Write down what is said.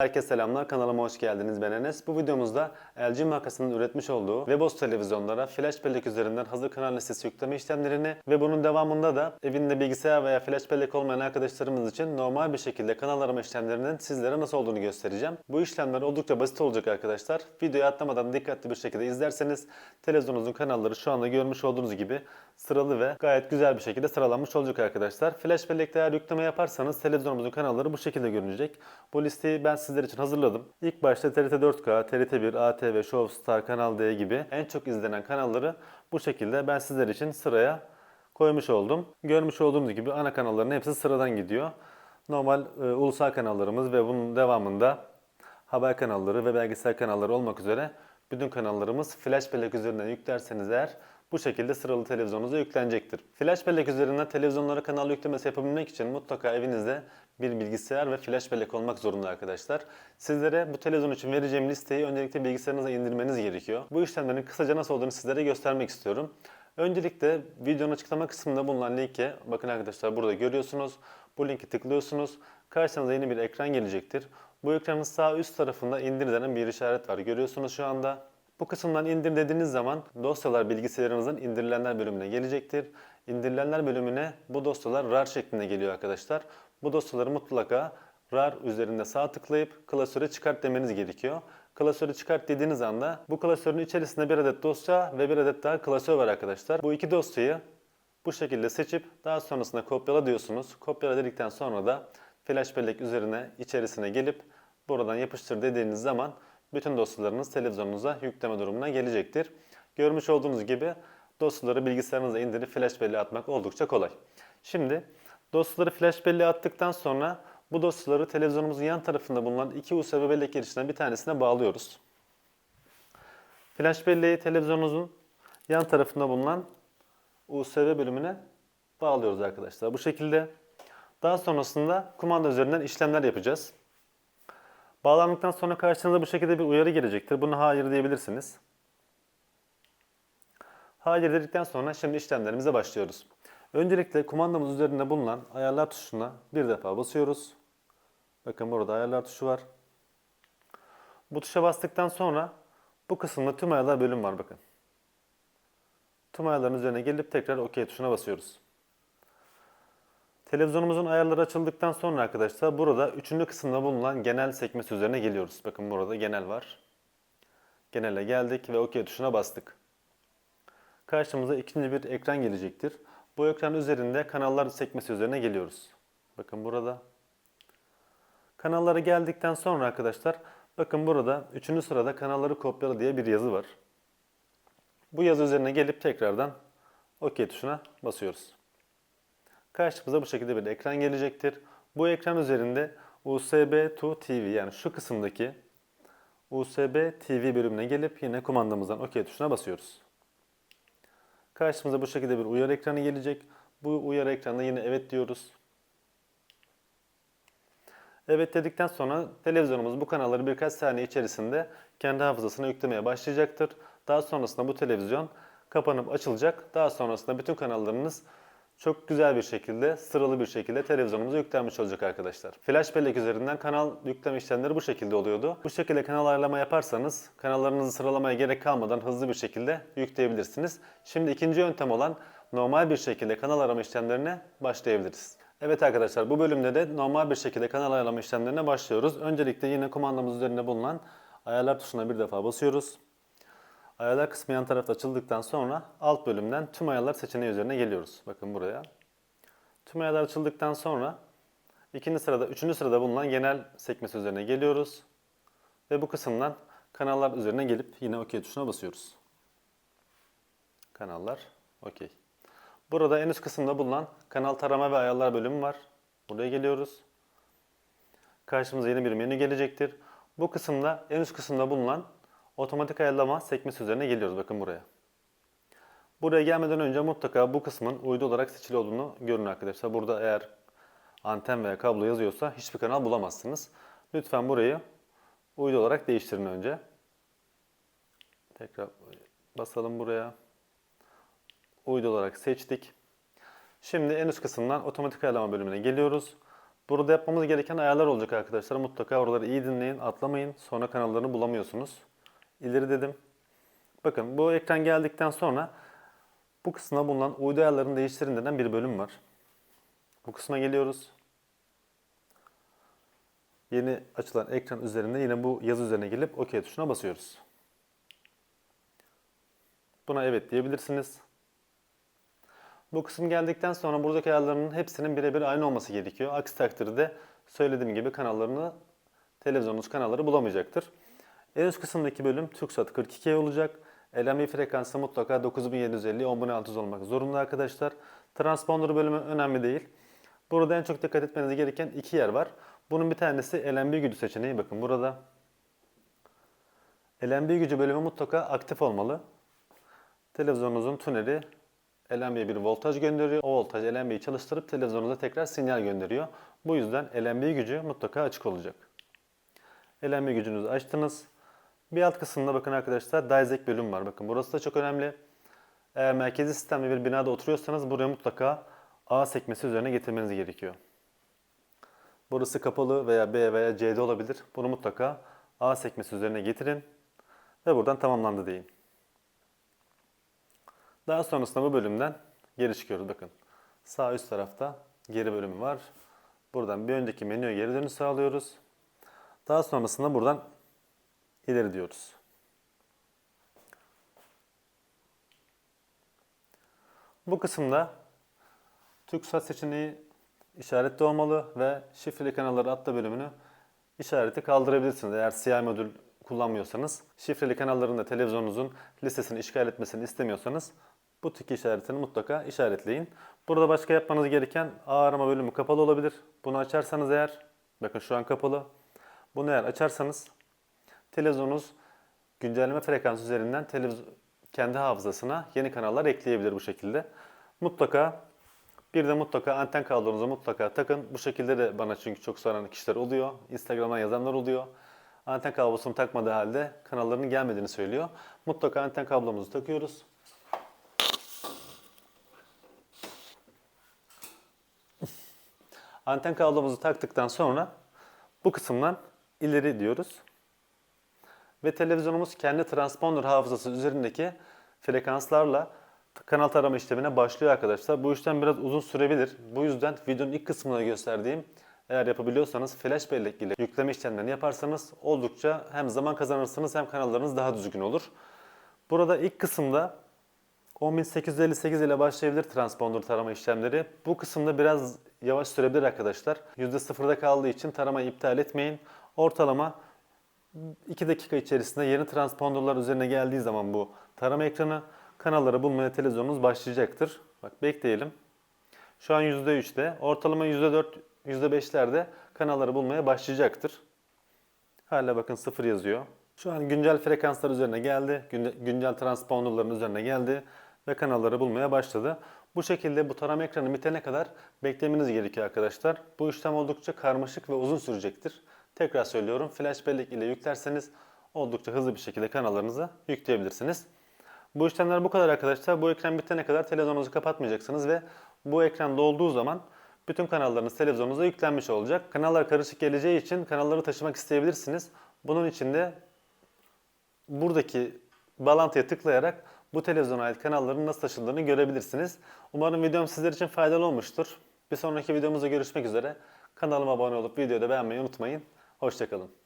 Herkese selamlar, kanalıma hoş geldiniz. Ben Enes. Bu videomuzda LG markasının üretmiş olduğu Webos televizyonlara flash bellek üzerinden hazır kanal listesi yükleme işlemlerini ve bunun devamında da evinde bilgisayar veya flash bellek olmayan arkadaşlarımız için normal bir şekilde kanal arama işlemlerinin sizlere nasıl olduğunu göstereceğim. Bu işlemler oldukça basit olacak arkadaşlar. Videoyu atlamadan dikkatli bir şekilde izlerseniz televizyonunuzun kanalları şu anda görmüş olduğunuz gibi sıralı ve gayet güzel bir şekilde sıralanmış olacak arkadaşlar. Flash bellekte eğer yükleme yaparsanız televizyonumuzun kanalları bu şekilde görünecek. Bu listeyi ben sizler için hazırladım. İlk başta TRT 4K, TRT1, ATV, Show Star, Kanal D gibi en çok izlenen kanalları bu şekilde ben sizler için sıraya koymuş oldum. Görmüş olduğunuz gibi ana kanalların hepsi sıradan gidiyor. Normal e, ulusal kanallarımız ve bunun devamında haber kanalları ve belgesel kanalları olmak üzere bütün kanallarımız flash bellek üzerinden yüklerseniz eğer bu şekilde sıralı televizyonunuza yüklenecektir. Flash bellek üzerinden televizyonlara kanal yüklemesi yapabilmek için mutlaka evinizde bir bilgisayar ve flash bellek olmak zorunda arkadaşlar. Sizlere bu televizyon için vereceğim listeyi öncelikle bilgisayarınıza indirmeniz gerekiyor. Bu işlemlerin kısaca nasıl olduğunu sizlere göstermek istiyorum. Öncelikle videonun açıklama kısmında bulunan linke bakın arkadaşlar burada görüyorsunuz. Bu linki tıklıyorsunuz. Karşınıza yeni bir ekran gelecektir. Bu ekranın sağ üst tarafında indir denen bir işaret var. Görüyorsunuz şu anda. Bu kısımdan indir dediğiniz zaman dosyalar bilgisayarınızın indirilenler bölümüne gelecektir. İndirilenler bölümüne bu dosyalar RAR şeklinde geliyor arkadaşlar. Bu dosyaları mutlaka RAR üzerinde sağ tıklayıp klasöre çıkart demeniz gerekiyor. Klasörü çıkart dediğiniz anda bu klasörün içerisinde bir adet dosya ve bir adet daha klasör var arkadaşlar. Bu iki dosyayı bu şekilde seçip daha sonrasında kopyala diyorsunuz. Kopyala dedikten sonra da flash bellek üzerine içerisine gelip buradan yapıştır dediğiniz zaman bütün dosyalarınız televizyonunuza yükleme durumuna gelecektir. Görmüş olduğunuz gibi dosyaları bilgisayarınıza indirip flash belleğe atmak oldukça kolay. Şimdi dosyaları flash belleğe attıktan sonra bu dosyaları televizyonumuzun yan tarafında bulunan iki USB bellek girişinden bir tanesine bağlıyoruz. Flash belleği televizyonunuzun yan tarafında bulunan USB bölümüne bağlıyoruz arkadaşlar. Bu şekilde daha sonrasında kumanda üzerinden işlemler yapacağız. Bağlandıktan sonra karşınıza bu şekilde bir uyarı gelecektir. Buna hayır diyebilirsiniz. Hayır dedikten sonra şimdi işlemlerimize başlıyoruz. Öncelikle kumandamız üzerinde bulunan ayarlar tuşuna bir defa basıyoruz. Bakın burada ayarlar tuşu var. Bu tuşa bastıktan sonra bu kısımda tüm ayarlar bölüm var bakın. Tüm ayarların üzerine gelip tekrar OK tuşuna basıyoruz. Televizyonumuzun ayarları açıldıktan sonra arkadaşlar burada üçüncü kısımda bulunan genel sekmesi üzerine geliyoruz. Bakın burada genel var. Genele geldik ve OK tuşuna bastık. Karşımıza ikinci bir ekran gelecektir. Bu ekran üzerinde kanallar sekmesi üzerine geliyoruz. Bakın burada. Kanallara geldikten sonra arkadaşlar bakın burada 3. sırada kanalları kopyala diye bir yazı var. Bu yazı üzerine gelip tekrardan OK tuşuna basıyoruz. Karşımıza bu şekilde bir ekran gelecektir. Bu ekran üzerinde USB to TV yani şu kısımdaki USB TV bölümüne gelip yine kumandamızdan OK tuşuna basıyoruz. Karşımıza bu şekilde bir uyarı ekranı gelecek. Bu uyarı ekranında yine evet diyoruz. Evet dedikten sonra televizyonumuz bu kanalları birkaç saniye içerisinde kendi hafızasına yüklemeye başlayacaktır. Daha sonrasında bu televizyon kapanıp açılacak. Daha sonrasında bütün kanallarınız çok güzel bir şekilde, sıralı bir şekilde televizyonumuza yüklenmiş olacak arkadaşlar. Flash bellek üzerinden kanal yükleme işlemleri bu şekilde oluyordu. Bu şekilde kanal ayarlama yaparsanız kanallarınızı sıralamaya gerek kalmadan hızlı bir şekilde yükleyebilirsiniz. Şimdi ikinci yöntem olan normal bir şekilde kanal arama işlemlerine başlayabiliriz. Evet arkadaşlar bu bölümde de normal bir şekilde kanal ayarlama işlemlerine başlıyoruz. Öncelikle yine kumandamız üzerinde bulunan ayarlar tuşuna bir defa basıyoruz. Ayarlar kısmı yan tarafta açıldıktan sonra alt bölümden tüm ayarlar seçeneği üzerine geliyoruz. Bakın buraya. Tüm ayarlar açıldıktan sonra ikinci sırada, üçüncü sırada bulunan genel sekmesi üzerine geliyoruz. Ve bu kısımdan kanallar üzerine gelip yine OK tuşuna basıyoruz. Kanallar OK. Burada en üst kısımda bulunan kanal tarama ve ayarlar bölümü var. Buraya geliyoruz. Karşımıza yeni bir menü gelecektir. Bu kısımda en üst kısımda bulunan otomatik ayarlama sekmesi üzerine geliyoruz. Bakın buraya. Buraya gelmeden önce mutlaka bu kısmın uydu olarak seçili olduğunu görün arkadaşlar. Burada eğer anten veya kablo yazıyorsa hiçbir kanal bulamazsınız. Lütfen burayı uydu olarak değiştirin önce. Tekrar basalım buraya. Uydu olarak seçtik. Şimdi en üst kısımdan otomatik ayarlama bölümüne geliyoruz. Burada yapmamız gereken ayarlar olacak arkadaşlar. Mutlaka oraları iyi dinleyin, atlamayın. Sonra kanallarını bulamıyorsunuz. İleri dedim. Bakın bu ekran geldikten sonra bu kısma bulunan uydu ayarlarını değiştirin denen bir bölüm var. Bu kısma geliyoruz. Yeni açılan ekran üzerinde yine bu yazı üzerine gelip OK tuşuna basıyoruz. Buna evet diyebilirsiniz. Bu kısım geldikten sonra buradaki ayarlarının hepsinin birebir aynı olması gerekiyor. Aksi takdirde söylediğim gibi kanallarını, televizyonunuz kanalları bulamayacaktır. En üst kısımdaki bölüm TürkSat 42 olacak. LMI frekansı mutlaka 9750 10600 olmak zorunda arkadaşlar. Transponder bölümü önemli değil. Burada en çok dikkat etmeniz gereken iki yer var. Bunun bir tanesi LNB gücü seçeneği. Bakın burada. LNB gücü bölümü mutlaka aktif olmalı. Televizyonunuzun tüneli LNB'ye bir voltaj gönderiyor. O voltaj LNB'yi çalıştırıp televizyonunuza tekrar sinyal gönderiyor. Bu yüzden LNB gücü mutlaka açık olacak. LNB gücünüzü açtınız. Bir alt kısımda bakın arkadaşlar DISEC bölüm var. Bakın burası da çok önemli. Eğer merkezi sistemli bir binada oturuyorsanız buraya mutlaka A sekmesi üzerine getirmeniz gerekiyor. Burası kapalı veya B veya C'de olabilir. Bunu mutlaka A sekmesi üzerine getirin ve buradan tamamlandı deyin. Daha sonrasında bu bölümden geri çıkıyoruz bakın. Sağ üst tarafta geri bölümü var. Buradan bir önceki menüye geri dönüş sağlıyoruz. Daha sonrasında buradan ileri diyoruz. Bu kısımda TürkSat seçeneği işaretli olmalı ve şifreli kanalları atla bölümünü işareti kaldırabilirsiniz. Eğer CI modül kullanmıyorsanız, şifreli kanalların da televizyonunuzun listesini işgal etmesini istemiyorsanız bu tiki işaretini mutlaka işaretleyin. Burada başka yapmanız gereken ağ arama bölümü kapalı olabilir. Bunu açarsanız eğer, bakın şu an kapalı. Bunu eğer açarsanız televizyonunuz güncelleme frekansı üzerinden kendi hafızasına yeni kanallar ekleyebilir bu şekilde. Mutlaka bir de mutlaka anten kablonuzu mutlaka takın. Bu şekilde de bana çünkü çok soran kişiler oluyor. Instagram'dan yazanlar oluyor. Anten kablosunu takmadığı halde kanallarının gelmediğini söylüyor. Mutlaka anten kablomuzu takıyoruz. Anten kablomuzu taktıktan sonra bu kısımdan ileri diyoruz. Ve televizyonumuz kendi transponder hafızası üzerindeki frekanslarla kanal tarama işlemine başlıyor arkadaşlar. Bu işlem biraz uzun sürebilir. Bu yüzden videonun ilk kısmında gösterdiğim eğer yapabiliyorsanız flash bellek ile yükleme işlemlerini yaparsanız oldukça hem zaman kazanırsınız hem kanallarınız daha düzgün olur. Burada ilk kısımda 10858 ile başlayabilir transponder tarama işlemleri. Bu kısımda biraz yavaş sürebilir arkadaşlar. %0'da kaldığı için taramayı iptal etmeyin. Ortalama 2 dakika içerisinde yeni transponderlar üzerine geldiği zaman bu tarama ekranı kanalları bulmaya televizyonunuz başlayacaktır. Bak bekleyelim. Şu an %3'te. Ortalama %4, %5'lerde kanalları bulmaya başlayacaktır. Hala bakın 0 yazıyor. Şu an güncel frekanslar üzerine geldi. Günce- Güncel transponderların üzerine geldi ve kanalları bulmaya başladı. Bu şekilde bu tarama ekranı bitene kadar beklemeniz gerekiyor arkadaşlar. Bu işlem oldukça karmaşık ve uzun sürecektir. Tekrar söylüyorum flash bellek ile yüklerseniz oldukça hızlı bir şekilde kanallarınızı yükleyebilirsiniz. Bu işlemler bu kadar arkadaşlar. Bu ekran bitene kadar televizyonunuzu kapatmayacaksınız ve bu ekran dolduğu zaman bütün kanallarınız televizyonunuza yüklenmiş olacak. Kanallar karışık geleceği için kanalları taşımak isteyebilirsiniz. Bunun için de buradaki bağlantıya tıklayarak bu televizyona ait kanalların nasıl taşındığını görebilirsiniz. Umarım videom sizler için faydalı olmuştur. Bir sonraki videomuzda görüşmek üzere. Kanalıma abone olup videoyu da beğenmeyi unutmayın. Hoşçakalın.